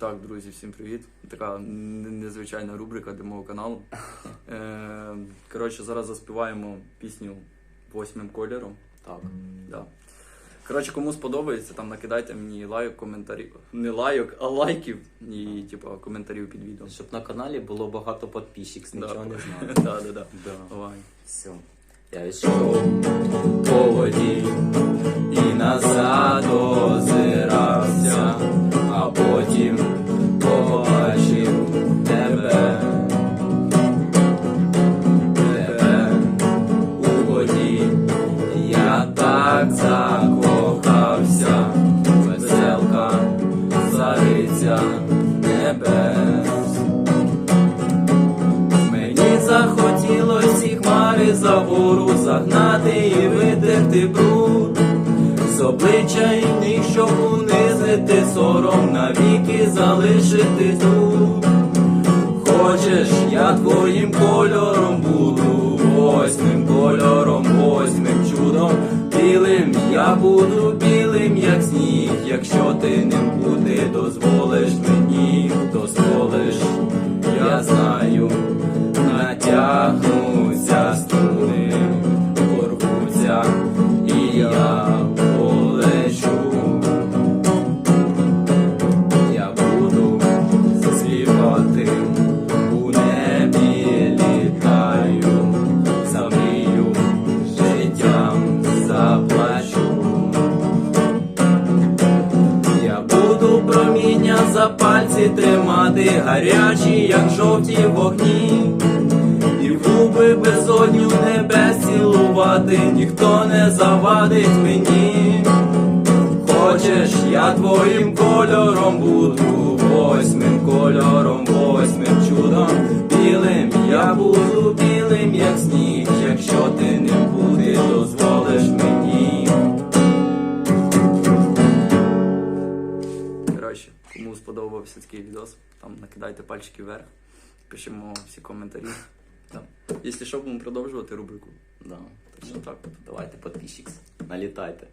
Так, друзі, всім привіт. Така незвичайна рубрика для мого каналу. Е, коротше, зараз заспіваємо пісню восьмим кольором. Так. Да. Коротше, кому сподобається, там накидайте мені лайк, коментарів. Не лайок, а лайків і типу, коментарів під відео. Щоб на каналі було багато підписчиків, Да. нічого не знаю. Да, да. Да. Давай. Все. Я йшов. по воді і назад небес. Мені захотілось ці хмари за гору загнати і витерти бруд з обличчя і ніг, щоб унизити сором навіки залишити тут. Хочеш, я твоїм кольором буду, восьмим кольором, восьмим чудом, білим я буду білим, як сніг, якщо ти ним бути за пальці тримати, гарячі, як жовті вогні, і в губи безодню небес цілувати, ніхто не завадить мені. Хочеш, я твоїм кольором буду, кому сподобався такий відос, там накидайте пальчики вверх, пишемо всі коментарі. Там. Якщо що, будемо продовжувати рубрику. Да. Так що так. Давайте підписчикс. Налітайте.